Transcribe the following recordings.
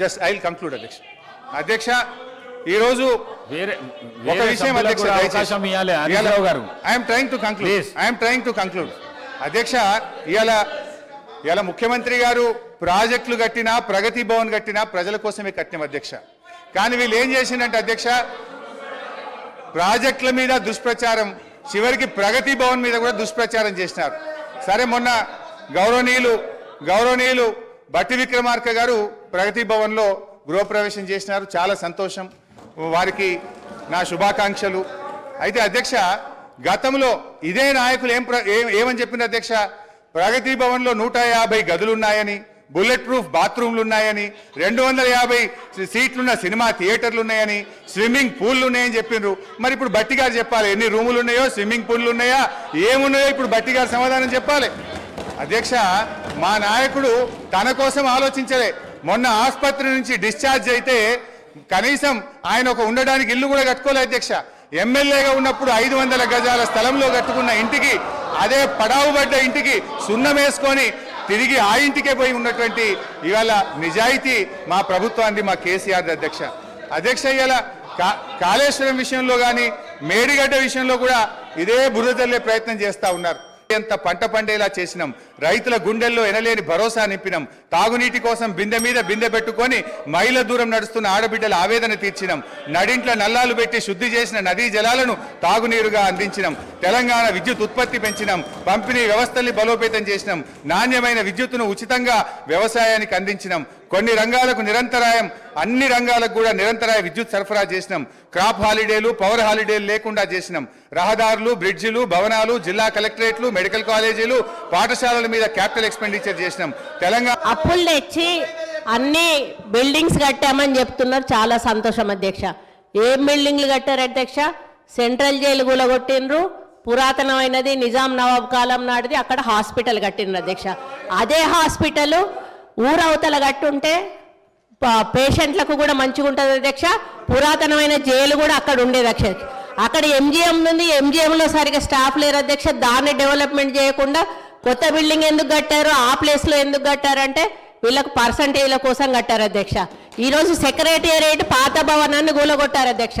Just I will conclude అధ్యక్ష. అధ్యక్ష ఈరోజు వేరే ఒక విషయం అధ్యక్ష అవకాశం ఇవ్వాలి Harish Rao garu. I'm trying to conclude Please. I'm trying to conclude అధ్యక్ష ఇవాళ ఇవాళ ముఖ్యమంత్రి గారు ప్రాజెక్టులు కట్టినా ప్రగతి భవన్ కట్టినా ప్రజల కోసమే కట్టినాం అధ్యక్ష. కానీ వీళ్ళు ఏం చేసిందంటే అధ్యక్ష ప్రాజెక్టుల మీద దుష్ప్రచారం చివరికి ప్రగతి భవన్ మీద కూడా దుష్ప్రచారం చేసినారు. సరే మొన్న గౌరవనీయులు గౌరవనీయులు బట్టి విక్రమార్క గారు ప్రగతి భవన్లో గృహప్రవేశం చేసినారు. చాలా సంతోషం. వారికి నా శుభాకాంక్షలు. అయితే అధ్యక్ష గతంలో ఇదే నాయకులు ఏం ఏమని చెప్పింది అధ్యక్ష? ప్రగతి భవన్లో నూట యాభై గదులున్నాయని బుల్లెట్ ప్రూఫ్ బాత్రూమ్లు ఉన్నాయని రెండు వందల యాభై సీట్లున్న సినిమా థియేటర్లు ఉన్నాయని స్విమ్మింగ్ పూల్లు ఉన్నాయని చెప్పిండ్రు మరి ఇప్పుడు బట్టి గారు చెప్పాలి ఎన్ని రూములు ఉన్నాయో స్విమ్మింగ్ పూల్లు ఉన్నాయా ఏమున్నాయో ఇప్పుడు బట్టి గారు సమాధానం చెప్పాలి. అధ్యక్ష మా నాయకుడు తన కోసం ఆలోచించలే. మొన్న ఆసుపత్రి నుంచి డిశ్చార్జ్ అయితే కనీసం ఆయన ఒక ఉండడానికి ఇల్లు కూడా కట్టుకోలే అధ్యక్ష. ఎమ్మెల్యేగా ఉన్నప్పుడు ఐదు వందల గజాల స్థలంలో కట్టుకున్న ఇంటికి అదే పడావు పడ్డ ఇంటికి సున్నం వేసుకొని తిరిగి ఆ ఇంటికే పోయి ఉన్నటువంటి ఇవాళ నిజాయితీ మా ప్రభుత్వాన్ని మా కేసీఆర్ అధ్యక్ష. అధ్యక్ష ఇవాళ కా- కాళేశ్వరం విషయంలో కానీ మేడిగడ్డ విషయంలో కూడా ఇదే బురద తల్లే ప్రయత్నం చేస్తూ ఉన్నారు. అంత పంట పండేలా చేసినాం. రైతుల గుండెల్లో ఎనలేని భరోసా నింపినాం. తాగునీటి కోసం బిందె మీద బిందె పెట్టుకొని మైల దూరం నడుస్తున్న ఆడబిడ్డల ఆవేదన తీర్చినాం. నడింట్ల నల్లాలు పెట్టి శుద్ధి చేసిన నదీ జలాలను తాగునీరుగా అందించినాం. తెలంగాణ విద్యుత్ ఉత్పత్తి పెంచినాం. పంపిణీ వ్యవస్థల్ని బలోపేతం చేసినాం. నాణ్యమైన విద్యుత్తును ఉచితంగా వ్యవసాయానికి అందించినాం. కొన్ని రంగాలకు నిరంతరాయం అన్ని రంగాలకు కూడా నిరంతరాయ విద్యుత్ సరఫరా చేసినాం. క్రాప్ హాలిడేలు పవర్ హాలిడేలు లేకుండా చేసినాం. రహదారులు బ్రిడ్జిలు భవనాలు జిల్లా కలెక్టరేట్లు మెడికల్ కాలేజీలు పాఠశాలల మీద క్యాపిటల్ ఎక్స్పెండిచర్ చేసినాం. తెలంగాణ అప్పులు తెచ్చి అన్ని బిల్డింగ్స్ కట్టామని చెప్తున్నారు. చాలా సంతోషం అధ్యక్ష. ఏం బిల్డింగ్లు కట్టారు అధ్యక్ష? సెంట్రల్ జైలు కూలగొట్టినరు పురాతనమైనది నిజాం నవాబ్ కాలం నాటిది. అక్కడ హాస్పిటల్ కట్టిండ్రు అధ్యక్ష. అదే హాస్పిటల్ ఊరవతల కట్టుంటే పేషెంట్లకు కూడా మంచిగా ఉంటుంది అధ్యక్ష. పురాతనమైన జైలు కూడా అక్కడ ఉండేది అధ్యక్ష అక్కడ ఎంజిఎం ఉంది. ఎంజిఎంలో సరిగా స్టాఫ్ లేరు అధ్యక్ష. దాన్ని డెవలప్మెంట్ చేయకుండా కొత్త బిల్డింగ్ ఎందుకు కట్టారు? ఆ ప్లేస్లో ఎందుకు కట్టారంటే వీళ్ళకు పర్సంటేజ్ల కోసం కట్టారు అధ్యక్ష. ఈరోజు సెక్రటేరియట్ పాత భవనాన్ని కూలగొట్టారు అధ్యక్ష.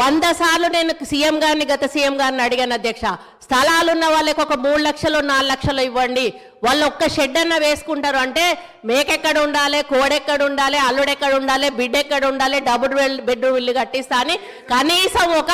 వంద సార్లు నేను సీఎం గారిని గత సీఎం గారిని అడిగాను అధ్యక్ష. స్థలాలు ఉన్న వాళ్ళకి ఒక మూడు లక్షలు నాలుగు లక్షలు ఇవ్వండి. వాళ్ళు ఒక్క షెడ్ అన్న వేసుకుంటారు. అంటే మేకెక్కడ ఉండాలి కోడెక్కడ ఉండాలి అల్లుడెక్కడ ఉండాలి బిడ్డ ఎక్కడ ఉండాలి డబుల్ బెడ్రూమ్ ఇల్లు కట్టిస్తా అని కనీసం ఒక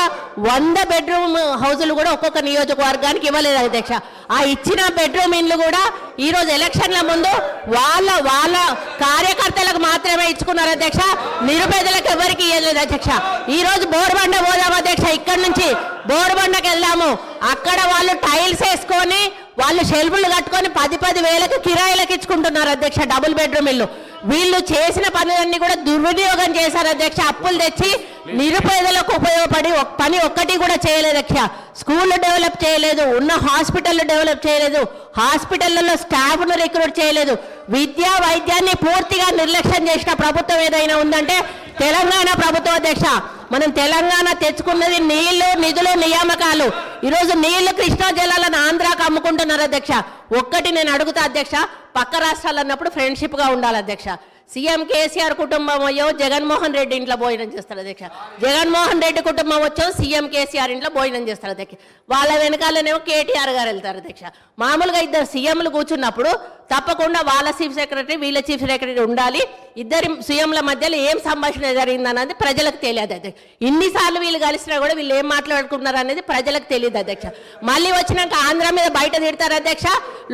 వంద బెడ్రూమ్ హౌజులు కూడా ఒక్కొక్క నియోజకవర్గానికి ఇవ్వలేదు అధ్యక్ష. ఆ ఇచ్చిన బెడ్రూమ్ ఇల్లు కూడా ఈరోజు ఎలక్షన్ల ముందు వాళ్ళ వాళ్ళ కార్యకర్తలకు మాత్రమే ఇచ్చుకున్నారు అధ్యక్ష. నిరుపేదలకు ఎవరికి ఇవ్వలేదు అధ్యక్ష. ఈరోజు బోర్బండ పోదాం అధ్యక్ష. ఇక్కడ నుంచి బోర్బండకు వెళ్దాము అక్కడ వాళ్ళు టైల్స్ వేసుకొని వాళ్ళు షెల్ఫులు కట్టుకొని పది పది వేలకు కిరాయిలకు ఇచ్చుకుంటున్నారు అధ్యక్ష డబుల్ బెడ్రూమ్ ఇల్లు. వీళ్ళు చేసిన పనులన్నీ కూడా దుర్వినియోగం చేశారు అధ్యక్ష అప్పులు తెచ్చి నిరుపేదలకు ఉపయోగపడి పని ఒక్కటి కూడా చేయలేదు అధ్యక్ష. స్కూళ్ళు డెవలప్ చేయలేదు ఉన్న హాస్పిటల్ డెవలప్ చేయలేదు హాస్పిటళ్ళలో స్టాఫ్ను రిక్రూట్ చేయలేదు. విద్యా వైద్యాన్ని పూర్తిగా నిర్లక్ష్యం చేసిన ప్రభుత్వం ఏదైనా ఉందంటే తెలంగాణ ప్రభుత్వం అధ్యక్ష. మనం తెలంగాణ తెచ్చుకున్నది నీళ్ళు నిధులు నియామకాలు. ఈరోజు నీళ్ళు కృష్ణా జలాలను ఆంధ్రాకు అమ్ముకుంటున్నారు అధ్యక్ష. ఒక్కటి నేను అడుగుతా అధ్యక్ష పక్క రాష్ట్రాలు అన్నప్పుడు ఫ్రెండ్షిప్గా ఉండాలి అధ్యక్ష. సీఎం కేసీఆర్ కుటుంబం అయ్యో జగన్మోహన్ రెడ్డి ఇంట్లో భోజనం చేస్తారు అధ్యక్ష. జగన్మోహన్ రెడ్డి కుటుంబం వచ్చో సీఎం కేసీఆర్ ఇంట్లో భోజనం చేస్తారు అధ్యక్ష. వాళ్ళ వెనకాలనేమో కేటీఆర్ గారు వెళ్తారు అధ్యక్ష. మామూలుగా ఇద్దరు సీఎంలు కూర్చున్నప్పుడు తప్పకుండా వాళ్ళ చీఫ్ సెక్రటరీ వీళ్ళ చీఫ్ సెక్రటరీ ఉండాలి. ఇద్దరి సీఎంల మధ్యలో ఏం సంభాషణ జరిగిందన్నది ప్రజలకు తెలియదు అధ్యక్ష. ఇన్నిసార్లు వీళ్ళు కలిసినా కూడా వీళ్ళు ఏం మాట్లాడుకున్నారు అనేది ప్రజలకు తెలియదు అధ్యక్ష. మళ్ళీ వచ్చినాక ఆంధ్ర మీద బయట తిడతారు అధ్యక్ష.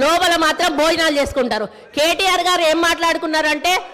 లోపల మాత్రం భోజనాలు చేసుకుంటారు. కేటీఆర్ గారు ఏం మాట్లాడుకున్నారంటే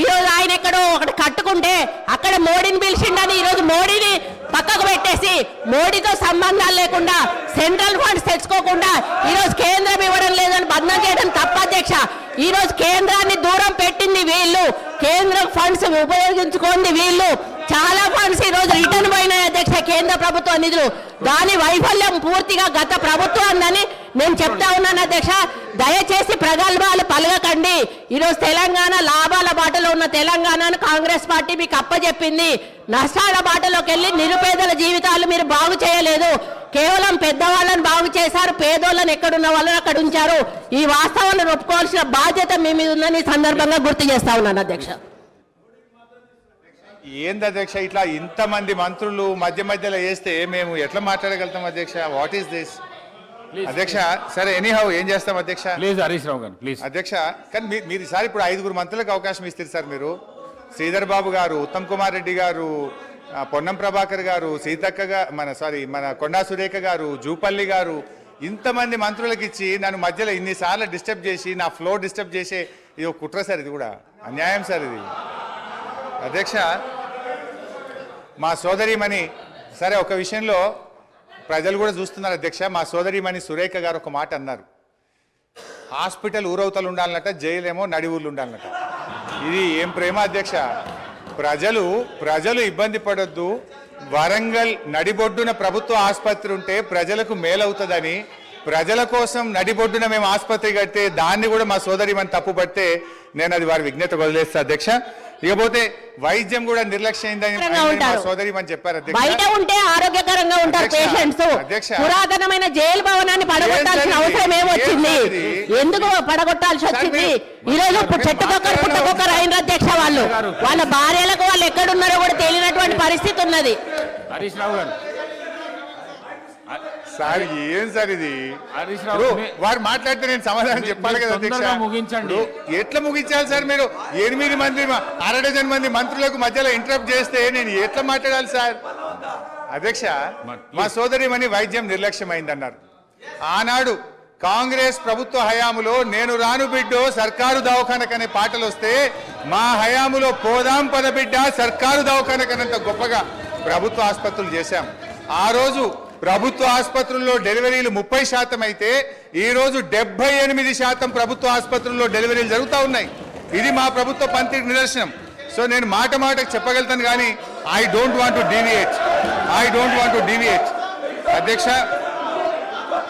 ఈరోజు ఆయన ఎక్కడో ఒకటి కట్టుకుంటే అక్కడ మోడీని పిలిచిండని ఈరోజు మోడీని పక్కకు పెట్టేసి మోడీతో సంబంధాలు లేకుండా సెంట్రల్ ఫండ్స్ తెచ్చుకోకుండా ఈరోజు కేంద్రం ఇవ్వడం లేదని బదనం చేయడం తప్ప అధ్యక్ష. ఈరోజు కేంద్రాన్ని దూరం పెట్టింది వీళ్ళు. కేంద్రం ఫండ్స్ ఉపయోగించుకోండి వీళ్ళు. చాలా ఫండ్స్ ఈ రోజు రిటర్న్ పోయినాయి అధ్యక్ష కేంద్ర ప్రభుత్వ నిధులు. దాని వైఫల్యం పూర్తిగా గత ప్రభుత్వాన్ని నేను చెప్తా ఉన్నాను అధ్యక్ష దయచేసి ప్రగల్భాలు పలగకండి ఈరోజు తెలంగాణ లాభాల బాటలో ఉన్న తెలంగాణను కాంగ్రెస్ పార్టీ మీకు అప్పచెప్పింది నష్టాల బాటలోకి వెళ్ళి నిరుపేదల జీవితాలు మీరు బాగు చేయలేదు. కేవలం పెద్దవాళ్ళని బాగు చేశారు పేదోళ్ళని ఎక్కడున్న వాళ్ళని అక్కడ ఉంచారు. ఈ వాస్తవాలను ఒప్పుకోవాల్సిన బాధ్యత మీ మీద ఉందని సందర్భంగా గుర్తు చేస్తా ఉన్నాను అధ్యక్ష. ఏంది అధ్యక్ష ఇట్లా ఇంతమంది మంత్రులు మధ్య మధ్యలో వేస్తే మేము ఎట్లా మాట్లాడగలుగుతాం అధ్యక్ష? వాట్ ఈస్ దిస్ అధ్యక్ష సరే ఎనీహౌ ఏం చేస్తాం అధ్యక్ష? ప్లీజ్ హరీష్ రావు గారు ప్లీజ్ అధ్యక్ష కానీ మీరు ఈసారి ఇప్పుడు ఐదుగురు మంత్రులకు అవకాశం ఇస్తారు సార్ మీరు. శ్రీధర్ బాబు గారు ఉత్తమ్ కుమార్ రెడ్డి గారు పొన్నం ప్రభాకర్ గారు సీతక్క మన సారీ మన కొండా సురేఖ గారు జూపల్లి గారు ఇంతమంది మంత్రులకు ఇచ్చి నన్ను మధ్యలో ఇన్నిసార్లు డిస్టర్బ్ చేసి నా ఫ్లో డిస్టర్బ్ చేసే ఇది ఒక కుట్ర సార్ ఇది కూడా. అన్యాయం సార్ ఇది. అధ్యక్ష మా సోదరిమణి సరే ఒక విషయంలో ప్రజలు కూడా చూస్తున్నారు అధ్యక్ష. మా సోదరిమణి సురేఖ గారు ఒక మాట అన్నారు. హాస్పిటల్ ఊరవతలు ఉండాలన్నట జైలేమో నడి ఉండాలన్నట. ఇది ఏం ప్రేమ అధ్యక్ష? ప్రజలు ప్రజలు ఇబ్బంది పడొద్దు. వరంగల్ నడిబొడ్డున ప్రభుత్వ ఆసుపత్రి ఉంటే ప్రజలకు మేలవుతుందని ప్రజల కోసం నడిబొడ్డున మేము ఆసుపత్రి కడితే దాన్ని కూడా మా సోదరి మన తప్పుపడితే నేను అది వారి విజ్ఞత వదిలేస్తా అధ్యక్ష. ఇకపోతే వైద్యం కూడా నిర్లక్ష్యం. సోదరి మన చెప్పారు బయట ఉంటే ఆరోగ్యకరంగా ఉంటారు పేషెంట్స్. పురాతనమైన జైలు భవనాన్ని పడగొట్టాల్సిన? అవసరం ఏమొచ్చింది? ఎందుకు పడగొట్టాల్సి వచ్చింది? ఈ రోజు చెట్టుకొక్కరు పుట్టకొక్కరు అయిన అధ్యక్ష వాళ్ళు. వాళ్ళ భార్యలకు వాళ్ళు ఎక్కడున్నారో కూడా తెలియనటువంటి పరిస్థితి ఉన్నది. హరీష్ రావు గారు సార్ ఏం సార్ ఇది? హరీష్ రావు వారు మాట్లాడితే నేను సమాధానం చెప్పాలి కదా అధ్యక్ష. ముగించండి. ఎట్లా ముగించాలి సార్ మీరు? ఎనిమిది మంది అర డజన్ మంది మంత్రులకు మధ్యలో ఇంటరప్ట్ చేస్తే నేను ఎట్లా మాట్లాడాలి సార్? అధ్యక్ష మా సోదరిమణి వైద్యం నిర్లక్ష్యమైందన్నారు. ఆనాడు కాంగ్రెస్ ప్రభుత్వ హయాములో నేను రాను బిడ్డో సర్కారు దవాఖానకనే పాటలు వస్తే మా హయాములో పోదాం పద బిడ్డ సర్కారు దవాఖానకనంత గొప్పగా ప్రభుత్వ ఆసుపత్రులు చేశాం. ఆ రోజు ప్రభుత్వ ఆసుపత్రుల్లో డెలివరీలు ముప్పై శాతం అయితే ఈరోజు డెబ్బై ఎనిమిది శాతం ప్రభుత్వ ఆసుపత్రుల్లో డెలివరీలు జరుగుతూ ఉన్నాయి. ఇది మా ప్రభుత్వ పంతికి నిదర్శనం. సో నేను మాట మాటకు చెప్పగలుగుతాను కానీ I don't want to deviate I don't want to deviate అధ్యక్ష